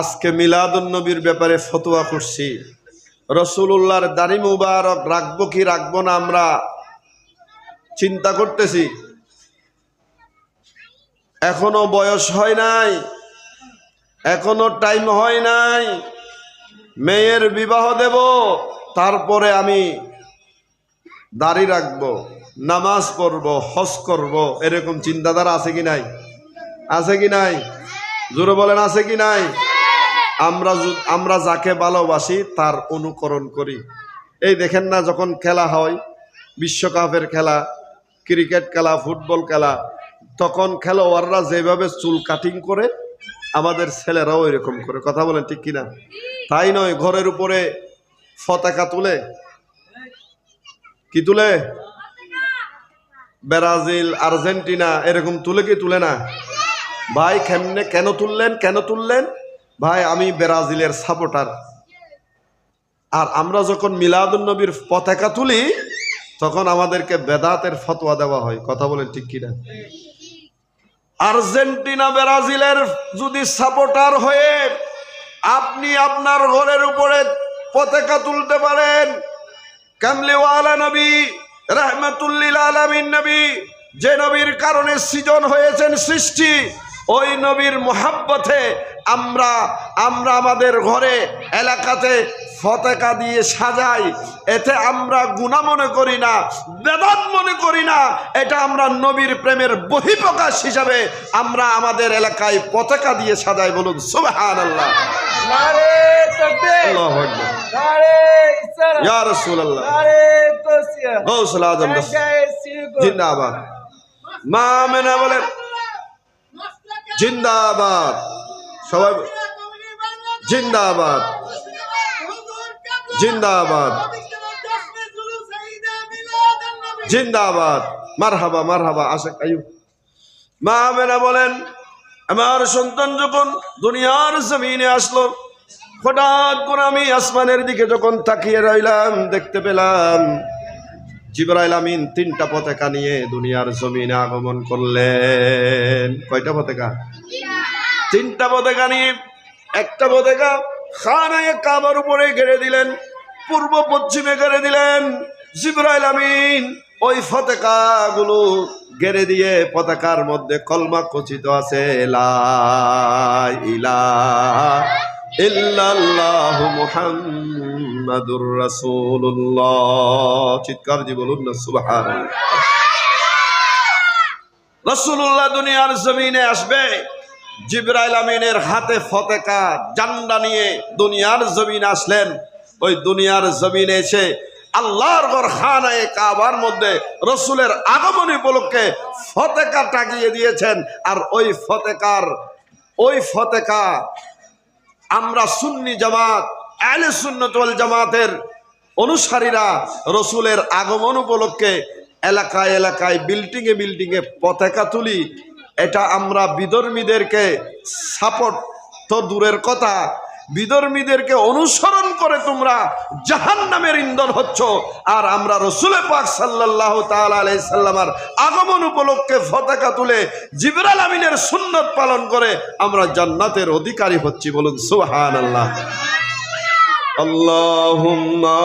আজকে মিলাদুন্নবীর ব্যাপারে ফতোয়া করছি। রসুল্লাহর দাড়ি মুবারক রাখব কি রাখব না আমরা চিন্তা করতেছি। এখনও বয়স হয় নাই, এখনও টাইম হয় নাই। মেয়ের বিবাহ দেব, তারপরে আমি দাড়ি রাখব, নামাজ পড়ব, হজ করব, এরকম চিন্তাধারা আছে কি নাই? আছে কি নাই? জোরে বলেন, আছে কি নাই? আমরা আমরা যাকে ভালোবাসি, তার অনুকরণ করি। এই দেখেন না যখন খেলা হয়, বিশ্বকাপের খেলা, ক্রিকেট খেলা, ফুটবল খেলা, তখন খেলোয়াড়রা যেভাবে চুল কাটিং করে, আমাদের ছেলেরাও এরকম করে। কথা বলেন ঠিক কিনা? তাই নয়, ঘরের উপরে ফতাকা তুলে। কি তুলে? ব্রাজিল, আর্জেন্টিনা, এরকম তুলে কি তুলে না? ভাই, কেমনে, কেন তুললেন কেন তুললেন? ভাই, আমি ব্রাজিলের সাপোর্টার আর আমরা যখন মিলাদুন্নবীর পতাকা তুলি, তখন আমাদেরকে বেদাতের ফতোয়া দেওয়া হয়। কথা বলেন ঠিক কিনা? আর্জেন্টিনা, ব্রাজিলের যদি সাপোর্টার হয়ে আপনি আপনার ঘরের উপরে পতাকা তুলতে পারেন কামলিওয়ালা নবী, রহমতুল্লিল আলমিন নবী, যে নবীর কারণে সৃজন হয়েছেন সৃষ্টি, ওই নবীর মোহাব্বতে আমরা আমরা আমাদের ঘরে এলাকাতে পতাকা দিয়ে সাজাই। এতে আমরা গুণা মনে করি না বেদাত মনে করি না। এটা আমরা নবীর প্রেমের বহিঃপ্রকাশ হিসাবে আমরা আমাদের এলাকায় পতাকা দিয়ে সাজাই বলুন সুবহান আল্লাহ জিন্দাবাদ। মা মেনা বলেন জিন্দাবাদ। সবাই জিন্দাবাদ। জিন্দাবাদ। জিন্দাবাদ। মারহাবা মারহাবা আশেক আয়ুব মা মেনা বলেন, আমার সন্তান যখন দুনিয়ার জমিনে আসলো, হঠাৎ করে আমি আসমানের দিকে যখন তাকিয়ে রইলাম, দেখতে পেলাম জিবরাইল আমিন তিনটা পতাকা নিয়ে দুনিয়ার জমিনে আগমন করলেন। কয়টা পতাকা? তিনটা পতাকা নিয়ে, একটা পতাকা খানায় কাবার উপরে গেড়ে দিলেন, পূর্ব পশ্চিমে গেড়ে দিলেন। জিবরাইল আমিন ওই পতাকাগুলো গেড়ে দিয়ে পতাকার মধ্যে কলমা খচিত আছে মুহাম্মাদুর চিৎকার দিয়ে বলুন না রাসূলুল্লাহ দুনিয়ার জমিনে আসবে। জিবরাইল আমিনের হাতে ফতেকা জান্ডা নিয়ে দুনিয়ার জমিন আসলেন। ওই দুনিয়ার জমিনে এসে আল্লাহর ঘর খানায় কাবার মধ্যে রসুলের আগমন উপলক্ষে ফতেকা টাকিয়ে দিয়েছেন। আর ওই ফতেকার, ওই ফতেকা আমরা সুন্নি জামাত আলে সুন্নতল জামাতের অনুসারীরা রসুলের আগমন উপলক্ষে এলাকায় এলাকায় বিল্ডিংয়ে বিল্ডিংয়ে পতাকা তুলি এটা আমরা বিধর্মীদেরকে সাপোর্ট তো দূরের কথা। বিধর্মীদেরকে অনুসরণ করে তোমরা জাহান নামের ইন্ধন হচ্ছ। আর আমরা রসুলে পাক সাল্লাহ তাল্লামার আগমন উপলক্ষে ফতাকা তুলে জিবরাল আমিনের সুন্নত পালন করে আমরা জান্নাতের অধিকারী হচ্ছি বলুন সুহান আল্লাহ আল্লাহুম্মা